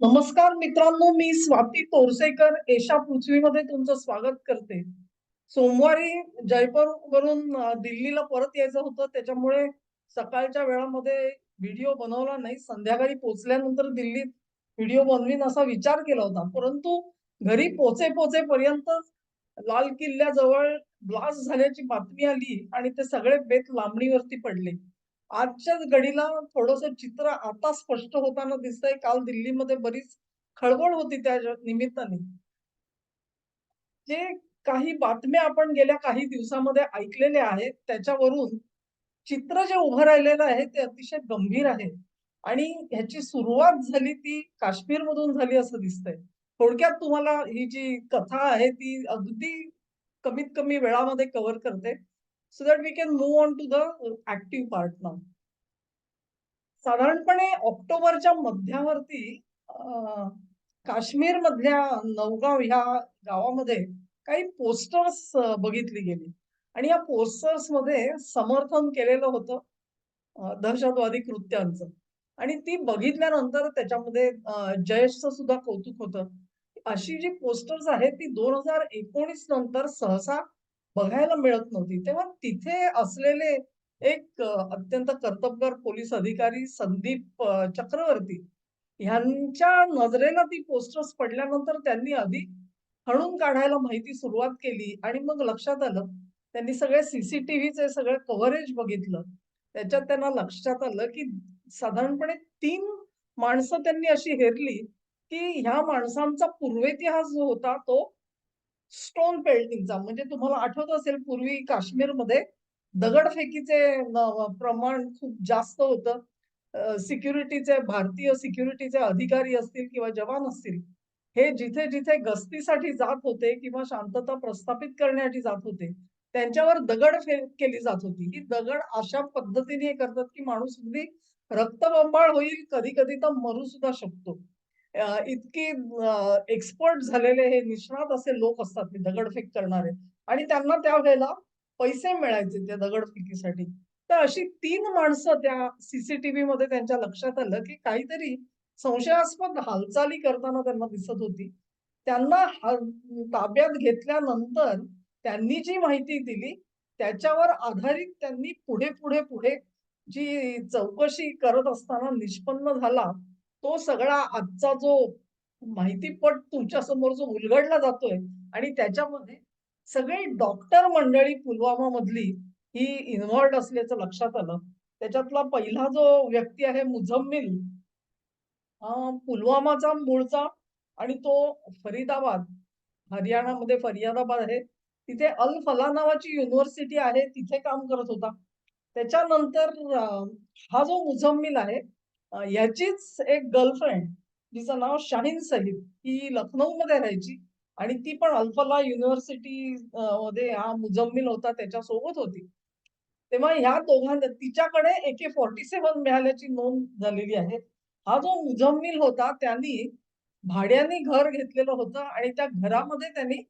नमस्कार मित्रांनो मी स्वाती तोरसेकर. एशा पृथ्वीमध्ये तुमचं स्वागत करते. सोमवारी जयपूर वरून दिल्लीला परत यायचं होतं. त्याच्यामुळे सकाळच्या वेळामध्ये व्हिडिओ बनवला नाही. संध्याकाळी पोचल्यानंतर दिल्लीत व्हिडिओ बनवीन असा विचार केला होता. परंतु घरी पोचे पोचेपर्यंत लाल किल्ल्याजवळ ब्लास्ट झाल्याची बातमी आली आणि ते सगळे बेत लांबणीवरती पडले. आजच्याच घडीला थोडस चित्र आता स्पष्ट होताना दिसतंय. काल दिल्लीमध्ये बरीच खळबळ होती त्या निमित्ताने. जे काही बातम्या आपण गेल्या काही दिवसामध्ये ऐकलेल्या आहेत त्याच्यावरून चित्र जे उभं राहिलेलं आहे ते अतिशय गंभीर आहे. आणि ह्याची सुरुवात झाली ती काश्मीर मधून झाली असं दिसतंय. थोडक्यात तुम्हाला ही जी कथा आहे ती अगदी कमीत कमी वेळामध्ये कव्हर करते. So that we can move on to the active part नाव साधारणपणे ऑक्टोबरच्या मध्यावरती काश्मीर मधल्या नवगाव ह्या गावामध्ये काही पोस्टर्स बघितली गेली. आणि या पोस्टर्समध्ये समर्थन केलेलं होतं दहशतवादी कृत्यांचं. आणि ती बघितल्यानंतर त्याच्यामध्ये जयेशचं सुद्धा कौतुक होतं. अशी जी पोस्टर्स आहेत ती दोन हजार एकोणीस नंतर सहसा बघायला मिळत नव्हती. तेव्हा तिथे असलेले एक अत्यंत कर्तबगार पोलीस अधिकारी संदीप चक्रवर्ती ह्यांच्या नजरेला ती पोस्टर्स पडल्यानंतर त्यांनी आधी हणून काढायला माहिती सुरुवात केली आणि मग लक्षात आलं त्यांनी सगळे सीसीटीव्हीचे सगळं कव्हरेज बघितलं. त्याच्यात त्यांना लक्षात आलं की साधारणपणे तीन माणसं त्यांनी अशी हेरली की ह्या माणसांचा पूर्वेतिहास जो होता तो स्टोन पेल्टिंगचा. म्हणजे तुम्हाला आठवत असेल पूर्वी काश्मीरमध्ये दगडफेकीचे प्रमाण खूप जास्त होतं. सिक्युरिटीचे भारतीय सिक्युरिटीचे अधिकारी असतील किंवा जवान असतील हे जिथे जिथे गस्तीसाठी जात होते किंवा शांतता प्रस्थापित करण्यासाठी जात होते त्यांच्यावर दगड फेक केली जात होती. ही दगड अशा पद्धतीने हे करतात की माणूस अगदी रक्तबंबाळ होईल कधी कधी तर मरू सुद्धा शकतो. इतकी एक्सपर्ट झालेले हे निष्णात असे लोक असतात ते दगडफेक करणारे. आणि त्यांना त्यावेळेला पैसे मिळायचे त्या दगडफेकीसाठी. तर अशी तीन माणसं त्या सीसीटीव्ही मध्ये त्यांच्या लक्षात आलं की काहीतरी संशयास्पद हालचाली करताना त्यांना दिसत होती. त्यांना ताब्यात घेतल्यानंतर त्यांनी जी माहिती दिली त्याच्यावर आधारित त्यांनी पुढे पुढे पुढे जी चौकशी करत असताना निष्पन्न झाला तो सगळा आजचा जो माहितीपट तुमच्यासमोर जो उलगडला जातोय आणि त्याच्यामध्ये सगळी डॉक्टर मंडळी पुलवामा मधली ही इन्व्हॉल्ड असल्याचं लक्षात आलं. त्याच्यातला पहिला जो व्यक्ती आहे मुझम्मिल पुलवामाचा मूळचा आणि तो फरीदाबाद हरियाणामध्ये फरियादाबाद आहे. तिथे अल फला नावाची युनिव्हर्सिटी आहे तिथे काम करत होता. त्याच्यानंतर हा जो मुझम्मिल आहे याचीच एक गर्लफ्रेंड जिचं नाव शाहीन सईद ही लखनौ मध्ये राहायची. आणि ती पण अल्फला युनिव्हर्सिटी मध्ये हा मुजम्मिल होता त्याच्यासोबत होती. तेव्हा ह्या दोघांना तिच्याकडे एके फॉर्टी सेव्हन मिळाल्याची नोंद झालेली आहे. हा जो मुजम्मिल होता त्यांनी भाड्याने घर घेतलेलं होतं आणि त्या घरामध्ये त्यांनी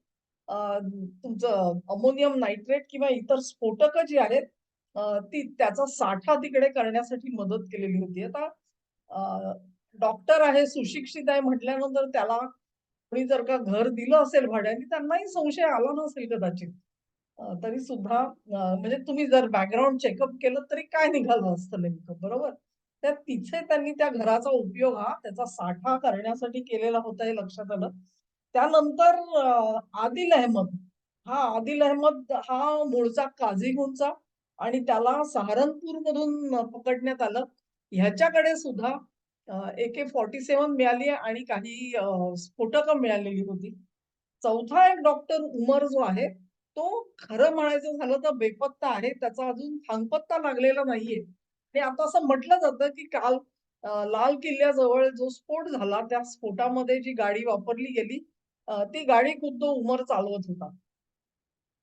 तुमचं अमोनियम नायट्रेट किंवा इतर स्फोटक जी आहेत ती त्याचा साठा तिकडे करण्यासाठी मदत केलेली होती. आता डॉक्टर आहे सुशिक्षित आहे म्हटल्यानंतर त्याला कोणी जर का घर दिलं असेल भाड्याने त्यांनाही संशय आला नसेल कदाचित. तरी सुद्धा म्हणजे तुम्ही जर बॅकग्राऊंड चेकअप केलं तरी काय निघालं असतं नेमकं बरोबर? तर तिथे त्यांनी त्या घराचा उपयोग हा त्याचा साठा करण्यासाठी केलेला होता हे लक्षात आलं. त्यानंतर आदिल अहमद हा आदिल अहमद हा मूळचा काझीगुंचा आणि त्याला सहारनपूर मधून पकडण्यात आलं. ह्याच्याकडे सुद्धा एके फॉर्टी सेवन मिळाली आणि काही स्फोटकं मिळालेली होती. चौथा एक डॉक्टर उमर जो आहे तो खरं म्हणायचं झालं तर बेपत्ता आहे. त्याचा अजून थांगपत्ता लागलेला नाहीये. आणि आता असं म्हटलं जातं की काल लाल किल्ल्याजवळ जो स्फोट झाला त्या स्फोटामध्ये जी गाडी वापरली गेली ती गाडी खुद्द उमर चालवत होता.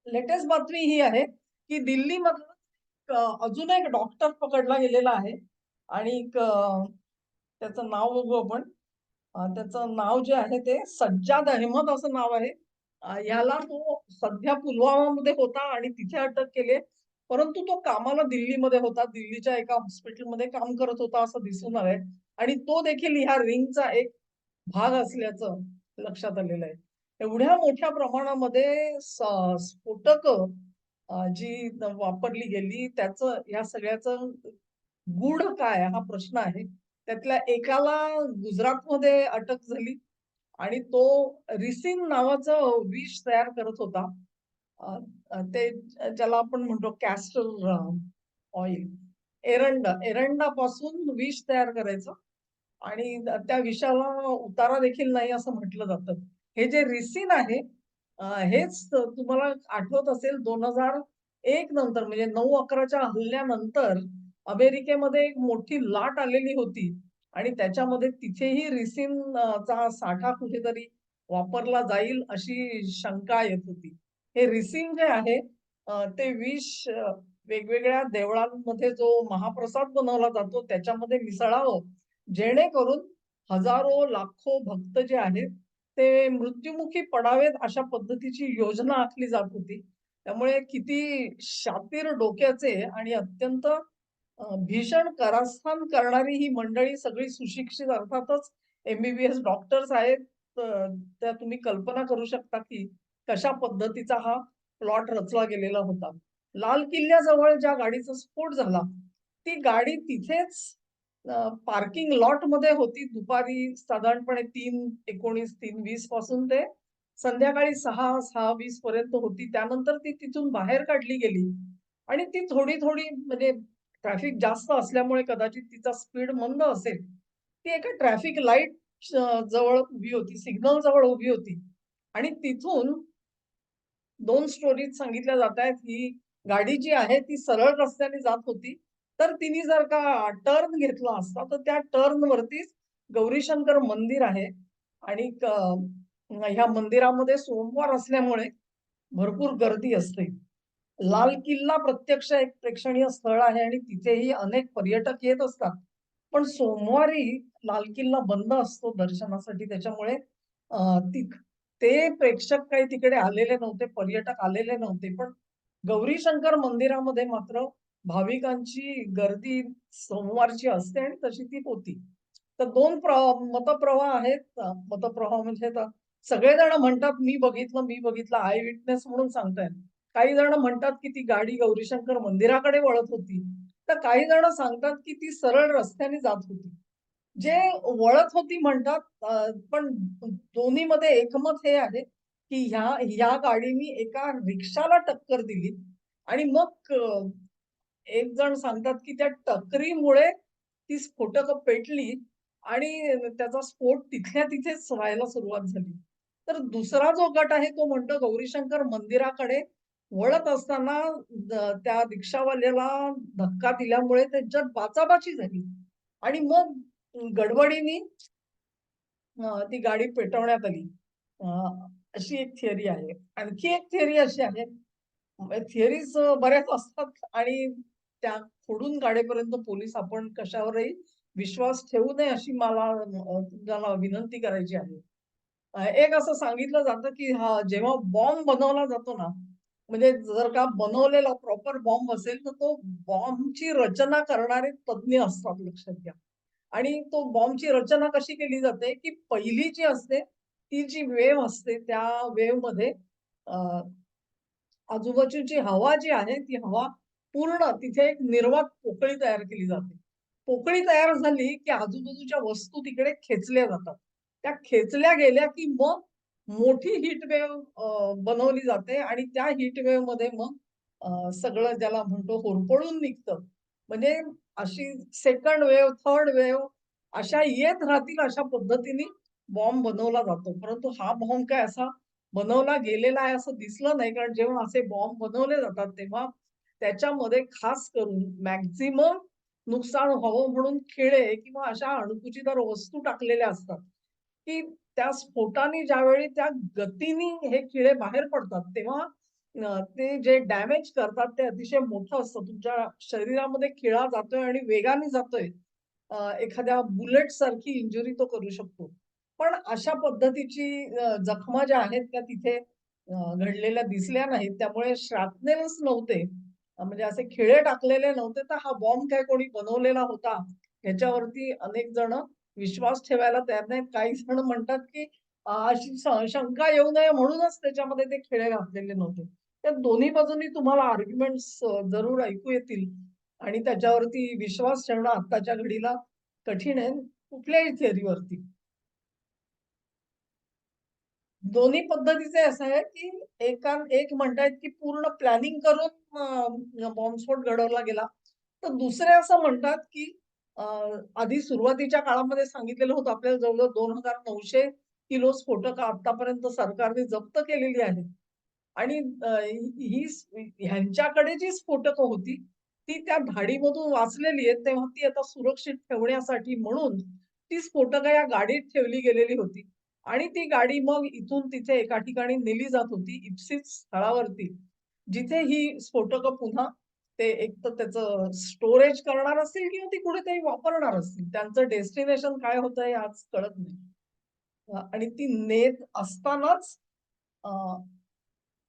लेटेस्ट बातमी ही आहे की दिल्लीमधला अजून एक डॉक्टर पकडला गेलेला आहे. आणि त्याचं नाव बघू आपण. त्याचं नाव जे आहे ते सज्जाद अहमद असं नाव आहे. याला तो सध्या पुलवामामध्ये होता आणि तिथे अटक केली. परंतु तो कामाला दिल्लीमध्ये होता. दिल्लीच्या एका हॉस्पिटलमध्ये काम करत होता असं दिसून आलंय. आणि तो देखील ह्या रिंगचा एक भाग असल्याचं लक्षात आलेलं आहे. एवढ्या मोठ्या प्रमाणामध्ये स्फोटक जी वापरली गेली त्याचं या सगळ्याचं गूढ काय हा प्रश्न आहे. त्यातल्या एकाला गुजरातमध्ये अटक झाली आणि तो रिसिन नावाचं विष तयार करत होता. ते ज्याला आपण म्हणतो कॅस्टर ऑइल. एरंड एरंडापासून विष तयार करायचं आणि त्या विषाला उतारा देखील नाही असं म्हटलं जातं. हे जे रिसिन आहे हेच तुम्हाला आठवत असेल 2001 नंतर म्हणजे नऊ अकराच्या हल्ल्यानंतर अमेरिकेमध्ये एक मोठी लाट आलेली होती आणि त्याच्यामध्ये तिथेही रिसिन चा साठा कुठेतरी वापरला जाईल अशी शंका येत होती. हे रिसिन जे आहे ते विष वेगवेगळ्या देवळांमध्ये जो महाप्रसाद बनवला जातो त्याच्यामध्ये मिसळावं, जेणेकरून हजारो, लाखो भक्त जे आहेत ते मृत्युमुखी पडावेत अशा पद्धतीची योजना आखली जात होती. त्यामुळे किती शातीर डोक्याचे आणि अत्यंत भीषण कारस्थान करणारी ही मंडळी सगळी सुशिक्षित अर्थातच एमबीबीएस डॉक्टर्स आहेत. त्या तुम्ही कल्पना करू शकता की कशा पद्धतीचा हा प्लॉट रचला गेलेला होता. लाल किल्ल्याजवळ ज्या गाडीचा स्फोट झाला, ती गाडी तिथेच पार्किंग लॉटमध्ये होती. दुपारी साधारणपणे 3:19, 3:20 पासून ते संध्याकाळी 6, 6:20 पर्यंत होती. त्यानंतर ती तिथून बाहेर काढली गेली आणि ती थोडी-थोडी म्हणजे ट्रॅफिक जास्त असल्यामुळे कदाचित तिचा स्पीड मंद असेल. ती एका ट्रॅफिक लाइट जवळ उभी होती, सिग्नल जवळ उभी होती आणि तिथून दोन स्टोरीज सांगितल्या जातायत, ही गाडी जी आहे ती सरळ रस्त्याने जात होती. तर तिने जर का टर्न घेतला असता, तर त्या टर्न वरतीच गौरीशंकर मंदिर आहे आणि ह्या मंदिरामध्ये सोमवार असल्यामुळे भरपूर गर्दी असते. लाल किल्ला प्रत्यक्ष एक प्रेक्षणीय स्थळ आहे आणि तिथेही अनेक पर्यटक येत असतात. पण सोमवारी लाल किल्ला बंद असतो दर्शनासाठी त्याच्यामुळे ती ते प्रेक्षक काही तिकडे आलेले नव्हते, पर्यटक आलेले नव्हते. पण गौरीशंकर मंदिरामध्ये मात्र भाविकांची गर्दी सोमवारची असते आणि तशी ती होती. तर 2 प्र मतप्रवाह आहेत. मतप्रवाह म्हणजे सगळेजण म्हणतात, "मी बघितलं, मी बघितलं." आय विटनेस म्हणून सांगतायत. काही जण म्हणतात, की ती गाडी गौरीशंकर मंदिराकडे वळत होती. तर काही जण सांगतात, की ती सरळ रस्त्याने जात होती. जे वळत होती म्हणतात पण पण दोन्हीमध्ये एकमत हे आहे, की ह्या ह्या गाडीनी एका रिक्षाला टक्कर दिली आणि मग एक जण सांगतात, की त्या टक्करीमुळे ती स्फोटक पेटली आणि त्याचा स्फोट तिथल्या तिथेच व्हायला सुरुवात झाली. तर दुसरा जो गट आहे तो म्हणतो गौरीशंकर मंदिराकडे वळत असताना त्या रिक्षावाल्याला धक्का दिल्यामुळे त्यांच्यात बाचाबाची झाली आणि मग गडबडीने ती गाडी पेटवण्यात आली. अशी एक थिअरी आहे. आणखी एक थिअरी अशी आहे, म्हणजे थिअरीज बऱ्याच असतात आणि त्या फोडून गाडीपर्यंत पोलीस आपण कशावरही विश्वास ठेवू नये अशी मला तुम्हाला विनंती करायची आहे. एक असं सांगितलं जातं, की हा जेव्हा बॉम्ब बनवला जातो ना, म्हणजे जर का बनवलेला प्रॉपर बॉम्ब असेल, तर तो बॉम्बची रचना करणारे तज्ञ असतात लक्षात घ्या. आणि तो बॉम्बची रचना कशी केली जाते, की पहिली जी असते, ती जी वेव्ह असते त्या वेव्हमध्ये मध्ये आजूबाजूची हवा जी आहे, ती हवा पूर्ण तिथे एक निर्वात पोकळी तयार केली जाते. पोकळी तयार झाली, की आजूबाजूच्या वस्तू तिकडे खेचल्या जातात. त्या खेचल्या गेल्या, की मग मोठी हीट वेव्ह बनवली जाते आणि त्या हीट वेव्हमध्ये मग सगळं ज्याला म्हणतो होरपळून निघतं. म्हणजे अशी सेकंड वेव्ह, थर्ड वेव्ह अशा येत राहतील अशा पद्धतीने बॉम्ब बनवला जातो. परंतु हा बॉम्ब काय असा बनवला गेलेला आहे असं दिसलं नाही. कारण जेव्हा असे बॉम्ब बनवले जातात, तेव्हा त्याच्यामध्ये खास करून मॅक्झिमम नुकसान व्हावं म्हणून खिळे किंवा अशा अणकुचीदार वस्तू टाकलेल्या असतात, की त्या स्फोटाने ज्यावेळी त्या गतीने हे खिळे बाहेर पडतात, तेव्हा ते जे डॅमेज करतात ते अतिशय मोठं असतं. तुमच्या शरीरामध्ये खिळा जातोय आणि वेगाने जातोय. एखाद्या बुलेट सारखी इंजुरी तो करू शकतो. पण अशा पद्धतीची जखमा ज्या आहेत त्या तिथे घडलेल्या दिसल्या नाहीत. त्यामुळे श्रातनेलच नव्हते. म्हणजे असे खिळे टाकलेले नव्हते. तर हा बॉम्ब काय कोणी बनवलेला होता, ह्याच्यावरती अनेक जण विश्वास ठेवायला तयार नाहीत. काही जण म्हणतात, की अशी शंका येऊ नये म्हणूनच त्याच्यामध्ये ते खेळ घातलेले नव्हते. त्या दोन्ही बाजूनी तुम्हाला आर्ग्युमेंट्स जरूर ऐकू येतील आणि त्याच्यावरती विश्वास ठेवणं आत्ताच्या घडीला कठीण आहे, कुठल्याही थिअरीवरती. दोन्ही पद्धतीचे असं आहे, की एका एक म्हणतायत, की पूर्ण प्लॅनिंग करून बॉम्बस्फोट घडवला गेला. तर दुसरे असं म्हणतात, की आधी सुरुवातीच्या काळामध्ये सांगितलेलं होतं आपल्याला जवळ दोन हजार नऊशे किलो स्फोटक आतापर्यंत सरकारने जप्त केलेली आहेत. आणि ही ह्यांच्याकडे जी स्फोटकं होती, ती त्या धाडीमधून वाचलेली आहेत. तेव्हा ती आता सुरक्षित ठेवण्यासाठी म्हणून ती स्फोटकं या गाडीत ठेवली गेलेली होती. आणि ती गाडी मग इथून तिथे एका ठिकाणी नेली जात होती इप्सित स्थळावरती. जिथे ही स्फोटकं पुन्हा ते एक तर त्याचं स्टोरेज करणार असतील किंवा ती कुठेतरी वापरणार असतील. त्यांचं डेस्टिनेशन काय होतं हे आज कळत नाही. आणि ती नेत असतानाच अ,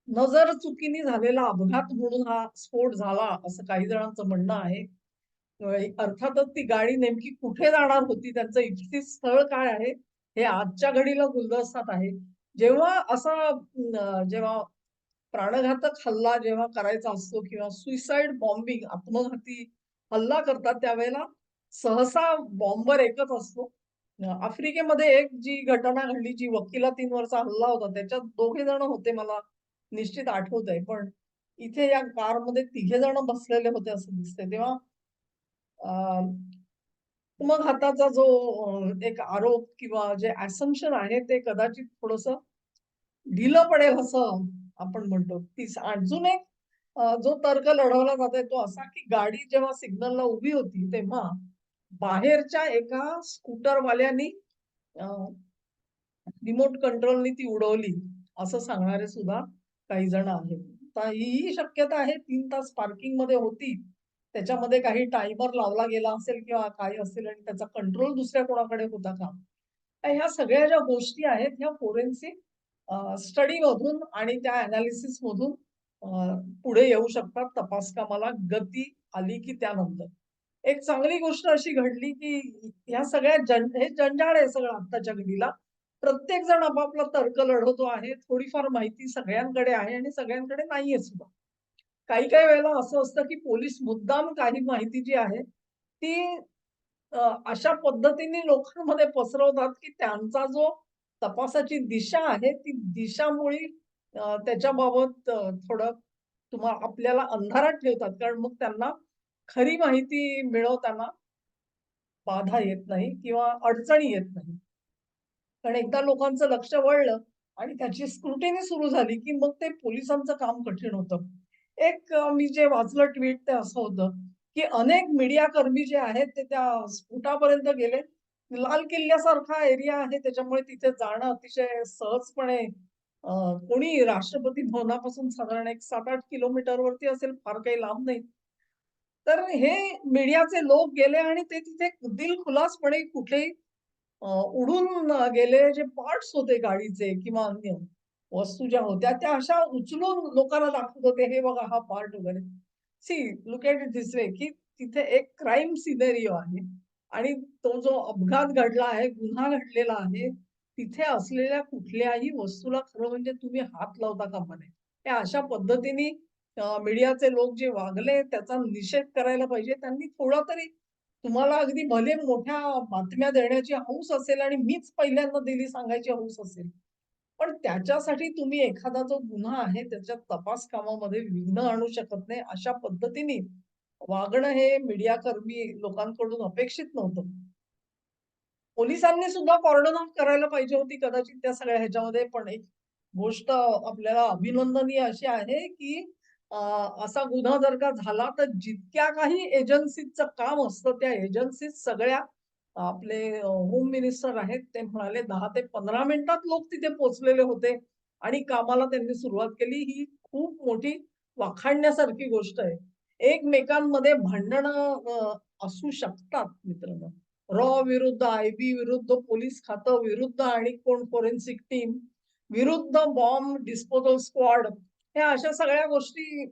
नजर चुकीने झालेला अपघात म्हणून हा स्फोट झाला, असं काही जणांचं म्हणणं आहे. अर्थातच ती गाडी नेमकी कुठे जाणार होती, त्यांचं इप्सित स्थळ काय आहे, हे आजच्या घडीला गुलदस्तात आहे. जेव्हा असा जेव्हा प्राणघातक हल्ला जेव्हा करायचा असतो किंवा सुईसाईड बॉम्बिंग आत्मघाती हल्ला करतात, त्यावेळेला सहसा बॉम्बर एकच असतो. आफ्रिकेमध्ये एक जी घटना घडली, जी वकिलातींवरचा हल्ला होता, त्याच्यात दोघे जण होते मला निश्चित आठवतंय. पण इथे या कारमध्ये तिघे जण बसलेले होते असं दिसते तेव्हा अ, मग हाताचा जो एक आरोप किंवा जे असम्पशन आहे ते कदाचित थोडस ढिलं पडेल असं आपण म्हणतो. तीस अजून एक जो तर्क लढवला जातोय तो असा, की गाडी जेव्हा सिग्नलला उभी होती, तेव्हा बाहेरच्या एका स्कूटरवाल्यानी रिमोट कंट्रोलनी ती उडवली, असं सांगणारे सुद्धा काही जण आहेत. तर ही शक्यता आहे तीन तास पार्किंगमध्ये होती. त्याच्यामध्ये काही टायमर लावला गेला असेल किंवा काही असेल आणि त्याचा कंट्रोल दुसऱ्या कोणाकडे होता का? तर ह्या सगळ्या ज्या गोष्टी आहेत, ह्या फोरेन्सिक स्टडीमधून आणि त्या एनालिसिसमधून मधून पुढे येऊ शकतात. तपास कामाला गती आली की त्यानंतर. एक चांगली गोष्ट अशी घडली, की ह्या सगळ्या जं हे जंजाळ आहे सगळं आत्ताच्या घडीला. प्रत्येक जण आपापला तर्क लढवतो आहे. थोडीफार माहिती सगळ्यांकडे आहे आणि सगळ्यांकडे नाहीये सुद्धा. काही-काही वेळेला असं असतं, की पोलीस मुद्दाम काही माहिती जी आहे, ती अशा पद्धतीने लोकांमध्ये पसरवतात, की त्यांचा जो तपासाची दिशा आहे, ती दिशामुळे त्याच्याबाबत थोडं तुम्हा आपल्याला अंधारात ठेवतात. कारण मग त्यांना खरी माहिती मिळवताना बाधा येत नाही किंवा अडचणी येत नाही. कारण एकदा लोकांचं लक्ष वळलं आणि त्याची स्क्रुटिनी सुरू झाली, की मग ते पोलिसांचं काम कठीण होतं. एक मी जे वाचलं ट्वीट ते असं होतं, की अनेक मीडिया कर्मी जे आहेत ते त्या स्फोटापर्यंत गेले. लाल किल्ल्यासारखा एरिया आहे त्याच्यामुळे तिथे जाणं अतिशय सहजपणे कोणी राष्ट्रपती भवनापासून साधारण एक 7-8 किलोमीटरवरती असेल, फार काही लांब नाही. तर हे मीडियाचे लोक गेले आणि ते तिथे दिलखुलासपणे कुठेही उडून गेले जे पार्ट्स होते गाडीचे किंवा अन्य वस्तू ज्या होत्या, त्या अशा उचलून लोकांना दाखवत होते, "हे बघा हा पार्ट वगैरे." See look at it this way, की तिथे एक क्राईम सिनेरिओ आहे आणि तो जो अपघात घडला आहे, गुन्हा घडलेला आहे, तिथे असलेल्या कुठल्याही वस्तूला खरं म्हणजे तुम्ही हात लावता कामा नये. हे अशा पद्धतीने मीडियाचे लोक जे वागले त्याचा निषेध करायला पाहिजे. त्यांनी थोडा तरी तुम्हाला अगदी भले मोठ्या बातम्या देण्याची हौस असेल आणि मीच पहिल्यांदा दिली सांगायची हौस असेल. पण त्याच्यासाठी तुम्ही एखादा जो गुन्हा आहे त्याच्या तपास कामामध्ये विघ्न आणू शकत नाही. अशा पद्धतीने वागणं हे मीडियाकर्मी लोकांकडून अपेक्षित नव्हतं. पोलिसांनी सुद्धा कॉर्डन ऑफ करायला पाहिजे होती कदाचित त्या सगळ्या ह्याच्यामध्ये. पण एक गोष्ट आपल्याला अभिनंदनीय अशी आहे, की असा गुन्हा जर का झाला तर जितक्या काही एजन्सीचं काम असतं, त्या एजन्सीत सगळ्या आपले होम मिनिस्टर आहेत, ते म्हणाले दहा ते 15 मिनिटात लोक तिथे पोहोचलेले होते आणि कामाला त्यांनी सुरुवात केली. ही खूप मोठी वाखाणण्यासारखी गोष्ट आहे. एकमेकांमध्ये भांडणं असू शकतात मित्रांनो. रॉ विरुद्ध आय-बी विरुद्ध पोलीस खातं विरुद्ध आणि कोण फोरेन्सिक टीम विरुद्ध बॉम्ब डिस्पोजल स्क्वॉड ह्या अशा सगळ्या गोष्टी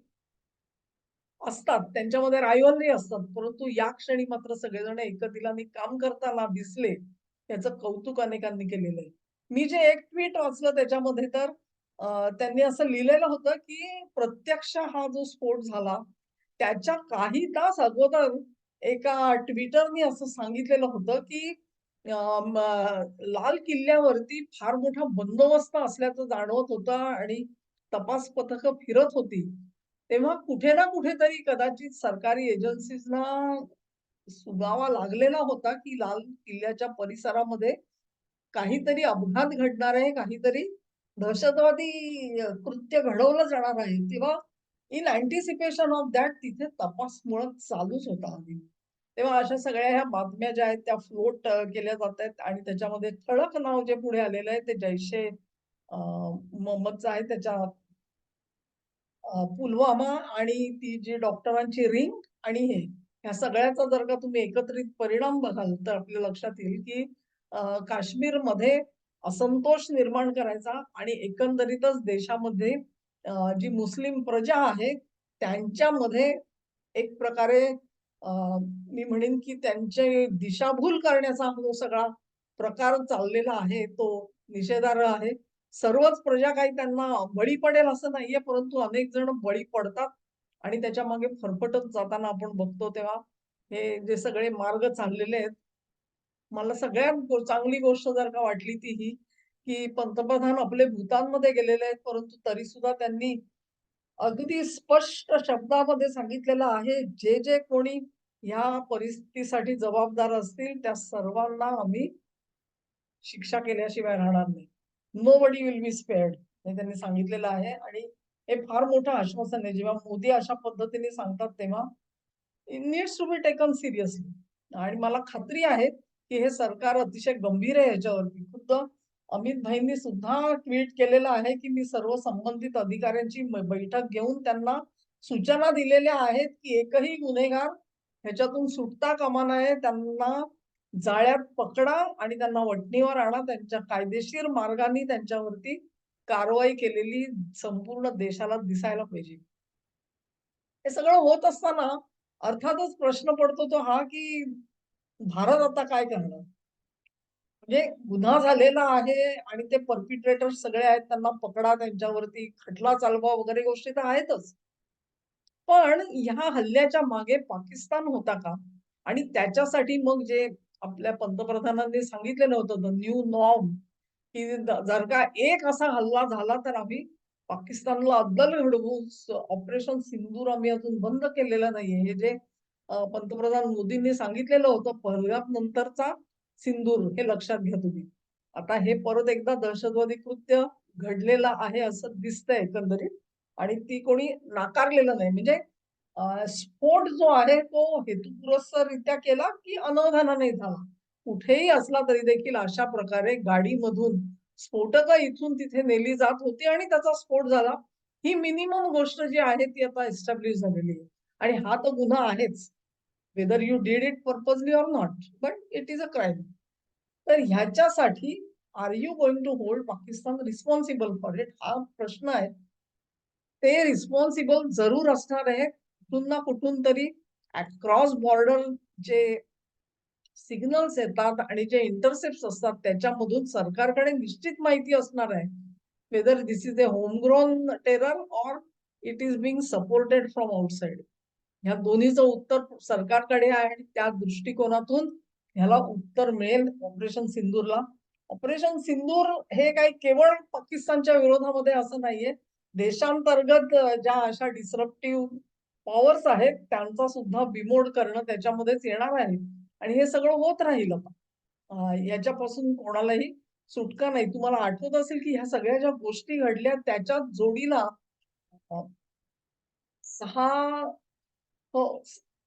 असतात. त्यांच्यामध्ये रायवलरी असतात. परंतु या क्षणी मात्र सगळेजण एकदिलाने काम करताना दिसले. याचं कौतुक अनेकांनी केलेलं आहे. मी जे एक ट्वीट वाचलं त्याच्यामध्ये तर त्यांनी असं लिहिलेलं होतं, की प्रत्यक्ष हा जो स्फोट झाला, त्याच्या काही तास अगोदर एका ट्विटरनी असं सांगितलेलं होतं, की लाल किल्ल्यावरती फार मोठा बंदोबस्त असल्याचं जाणवत होतं आणि तपास पथकं फिरत होती. तेव्हा कुठे ना कुठेतरी कदाचित सरकारी एजन्सीजना सुगावा लागलेला होता, की लाल किल्ल्याच्या परिसरामध्ये काहीतरी अपघात घडणार आहे, काहीतरी दहशतवादी कृत्य घडवलं जाणार आहे. तेव्हा इन अँटिसिपेशन ऑफ दॅट तिथे तपास मुळात चालूच होता आधी. तेव्हा अशा सगळ्या ह्या बातम्या ज्या आहेत त्या फ्लोट केल्या जात आहेत आणि त्याच्यामध्ये ठळक नाव जे पुढे आलेलं आहे ते जैशे मोहम्मदचं आहे त्याच्या पुलवामा आणि ती जी डॉक्टरांची रिंग आणि हे, ह्या सगळ्याचा जर का तुम्ही एकत्रित परिणाम बघाल तर आपल्या लक्षात येईल, की काश्मीरमध्ये असंतोष निर्माण करायचा आणि एकंदरीतच देशामध्ये जी मुस्लिम प्रजा आहे त्यांच्यामध्ये एक प्रकारे मी म्हणेन, की त्यांची दिशाभूल करण्याचा जो सगळा प्रकार चाललेला आहे, तो निषेधार्ह आहे. सर्वच प्रजा काही त्यांना बळी पडेल असं नाहीये, परंतु अनेक जण बळी पडतात आणि त्याच्यामागे फरफटत जाताना आपण बघतो तेव्हा हे जे सगळे मार्ग चाललेले आहेत, मला सगळ्यात चांगली गोष्ट जर का वाटली ती ही, की पंतप्रधान आपले भूतानमध्ये गेलेले आहेत, परंतु तरी सुद्धा त्यांनी अगदी स्पष्ट शब्दामध्ये सांगितलेलं आहे, जे, जे कोणी ह्या परिस्थितीसाठी जबाबदार असतील त्या सर्वांना आम्ही शिक्षा केल्याशिवाय राहणार नाही. नो बडी विल बी स्पेअर्ड हे त्यांनी सांगितलेलं आहे आणि हे फार मोठं आश्वासन आहे. जेव्हा मोदी अशा पद्धतीने सांगतात तेव्हा it needs to be taken seriously आणि मला खात्री आहे, की हे सरकार अतिशय गंभीर आहे याच्यावरती खुद्द अमित भाईंनी सुद्धा ट्वीट केलेलं आहे, की मी सर्व संबंधित अधिकाऱ्यांची बैठक घेऊन त्यांना सूचना दिलेल्या आहेत, की एकही गुन्हेगार ह्याच्यातून सुटता कामा नये. त्यांना जाळ्यात पकडा आणि त्यांना वटणीवर आणा. त्यांच्या कायदेशीर मार्गाने त्यांच्यावरती कारवाई केलेली संपूर्ण देशाला दिसायला पाहिजे. हे सगळं होत असताना अर्थातच प्रश्न पडतो तो हा, की भारत आता काय करणार? म्हणजे गुन्हा झालेला आहे आणि ते परपिट्रेटर सगळे आहेत त्यांना पकडा, त्यांच्यावरती खटला चालवा वगैरे गोष्टी तर आहेतच. पण ह्या हल्ल्याच्या मागे पाकिस्तान होता का? आणि त्याच्यासाठी मग जे आपल्या पंतप्रधानांनी सांगितलेलं होतं द न्यू नॉर्म, की जर का एक असा हल्ला झाला तर आम्ही पाकिस्तानला अद्दल घडवू. ऑपरेशन सिंदूर आम्ही अजून बंद केलेलं नाहीये. हे जे पंतप्रधान मोदींनी सांगितलेलं होतं पहलगाम नंतरचा सिंदूर हे लक्षात घ्या तुम्ही. आता हे परत एकदा दहशतवादी कृत्य घडलेलं आहे असं दिसतंय एकंदरीत आणि ती कोणी नाकारलेलं नाही. म्हणजे स्फोट जो आहे तो हेतुपुरस्सररित्या केला की अनवधानाने झाला. कुठेही असला तरी देखील अशा प्रकारे गाडीमधून स्फोटक इथून तिथे नेली जात होती आणि त्याचा स्फोट झाला. ही मिनिमम गोष्ट जी आहे ती आता एस्टॅब्लिश झालेली आहे. आणि हा तर गुन्हा आहेच. Whether you did it purposely or not, but it is a crime. तर ह्याच्यासाठी are you going to hold Pakistan responsible for it? हा प्रश्न आहे. ते रिस्पॉन्सिबल जरूर असणार आहे. कुठून ना कुठून तरी क्रॉस बॉर्डर जे सिग्नल्स येतात आणि जे इंटरसेप्ट्स असतात त्याच्यामधून सरकारकडे निश्चित माहिती असणार आहे. Whether this is a homegrown terror or it is being supported from outside. ह्या दोन्हीचं उत्तर सरकारकडे आहे आणि त्या दृष्टिकोनातून ह्याला उत्तर मिळेल ऑपरेशन सिंदूरला. ऑपरेशन सिंदूर हे काही केवळ पाकिस्तानच्या विरोधामध्ये असं नाहीये. देशांतर्गत ज्या अशा डिसरप्टिव्ह पॉवर्स आहेत त्यांचा सुद्धा बिमोड करणं त्याच्यामध्येच येणार आहे. आणि हे सगळं होत राहील याच्यापासून कोणालाही सुटका नाही. तुम्हाला आठवत असेल की ह्या सगळ्या ज्या गोष्टी घडल्या त्याच्या जोडीला सहा हो,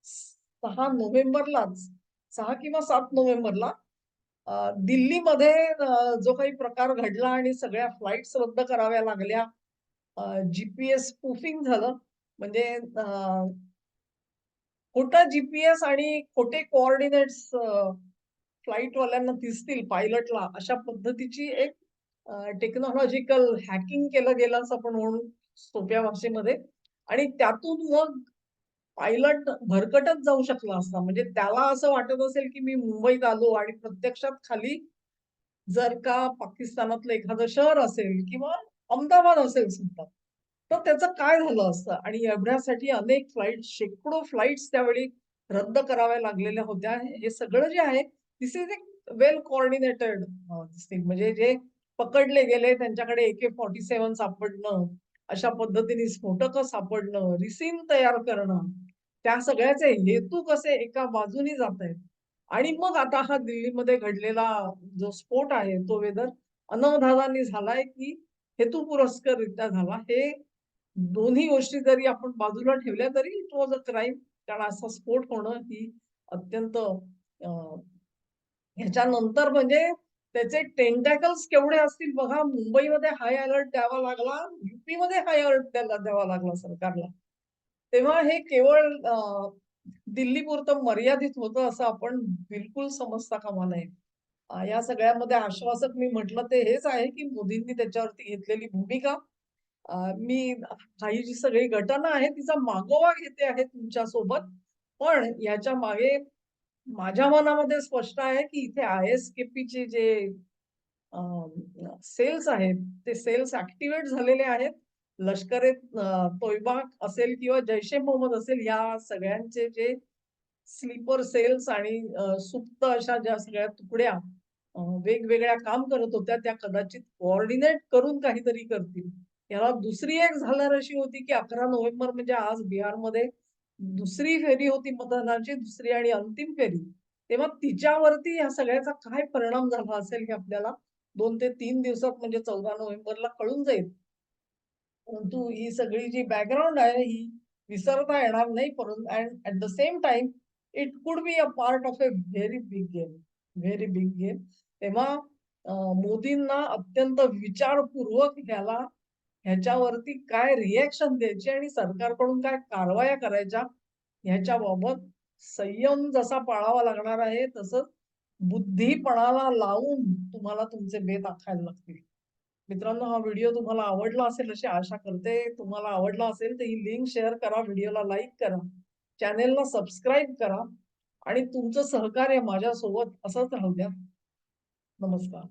सहा नोव्हेंबरलाच सहा किंवा सात नोव्हेंबरला दिल्लीमध्ये जो काही प्रकार घडला आणि सगळ्या फ्लाइट्स रद्द कराव्या लागल्या. जीपीएस जी-पी-एस स्पूफिंग झालं. म्हणजे खोटा जी-पी-एस आणि खोटे कोऑर्डिनेट्स फ्लाईटवाल्यांना दिसतील पायलटला अशा पद्धतीची एक टेक्नॉलॉजिकल हॅकिंग केलं गेलं असं आपण म्हणून सोप्या भाषेमध्ये आणि त्यातून मग पायलट भरकटत जाऊ शकला असता. म्हणजे त्याला असं वाटत असेल, की मी मुंबईत आलो आणि प्रत्यक्षात खाली जर का पाकिस्तानातलं एखादं शहर असेल किंवा अहमदाबाद असेल सुद्धा, तर त्याचं काय झालं असतं आणि एवढ्यासाठी अनेक फ्लाईट शेकडो फ्लाइट्स त्यावेळी रद्द कराव्या लागलेल्या होत्या. हे सगळं जे आहे दिस इज एक वेल कोऑर्डिनेटेड म्हणजे जे पकडले गेले त्यांच्याकडे AK-47 सापडणं, अशा पद्धतीने स्फोटक सापडणं, रिसिन तयार करणं, त्या सगळ्याचे हेतू कसे एका बाजूनी आहेत आणि मग आता हा दिल्लीमध्ये घडलेला जो स्फोट आहे तो वेदर अनवधानाने झालाय की हेतुपुरस्सररित्या झाला. हे दोन्ही गोष्टी जरी आपण बाजूला ठेवल्या तरी इट वॉज अ क्राईम. कारण असा स्फोट होणं ही अत्यंत ह्याच्यानंतर म्हणजे त्याचे टेंटॅकल्स केवढे असतील बघा. मुंबईमध्ये हाय अलर्ट द्यावा लागला, युपीमध्ये हाय अलर्ट द्यायला द्यावा लागला सरकारला. तेव्हा हे केवळ दिल्लीपुरतं मर्यादित होतं असं आपण बिलकुल समजता कामा नये. या सगळ्यामध्ये आश्वासक मी म्हटलं ते हेच आहे की मोदींनी त्याच्यावरती घेतलेली भूमिका. मी काही जी सगळी घटना आहे तिचा मागोवा घेते आहे तुमच्यासोबत. पण याच्या मागे माझ्या मनामध्ये स्पष्ट आहे की इथे आय-एस-के-पीचे जे सेल्स आहेत, ते सेल्स ऍक्टिव्हेट झालेले आहेत. लष्करे तोयबाक तोयबा असेल किंवा जैशे मोहम्मद असेल या सगळ्यांचे जे स्लीपर सेल्स आणि सुप्त अशा ज्या सगळ्या तुकड्या वेगवेगळ्या काम करत होत्या त्या कदाचित कोऑर्डिनेट करून काहीतरी करतील. याला दुसरी एक झालर अशी होती की 11 नोव्हेंबर म्हणजे आज बिहारमध्ये दुसरी फेरी होती मतदानाची, दुसरी आणि अंतिम फेरी. तेव्हा तिच्यावरती ह्या सगळ्याचा काय परिणाम झाला असेल हे आपल्याला दोन ते तीन दिवसात म्हणजे 14 नोव्हेंबरला कळून जाईल. परंतु ही सगळी जी बॅकग्राऊंड आहे ही विसरता येणार नाही. परंतु and at the same time it could be a part of a very big game, very big game. तेव्हा मोदींना अत्यंत विचारपूर्वक ह्याला ह्याच्यावरती काय रिएक्शन द्यायची आणि सरकारकडून काय कारवाया करायच्या ह्याच्याबाबत संयम जसा पाळावा लागणार आहे, तसंच बुद्धीपणाला लावून तुम्हाला तुमचे बेत आखायला लागतील. मित्रांनो, हा व्हिडिओ तुम्हाला आवडला असेल अशी आशा करते. तुम्हाला आवडला असेल तर ही लिंक शेअर करा, व्हिडिओला लाईक करा, चॅनेलला सबस्क्राईब करा आणि तुमचं सहकार्य माझ्यासोबत असंच राहू द्या. नमस्कार.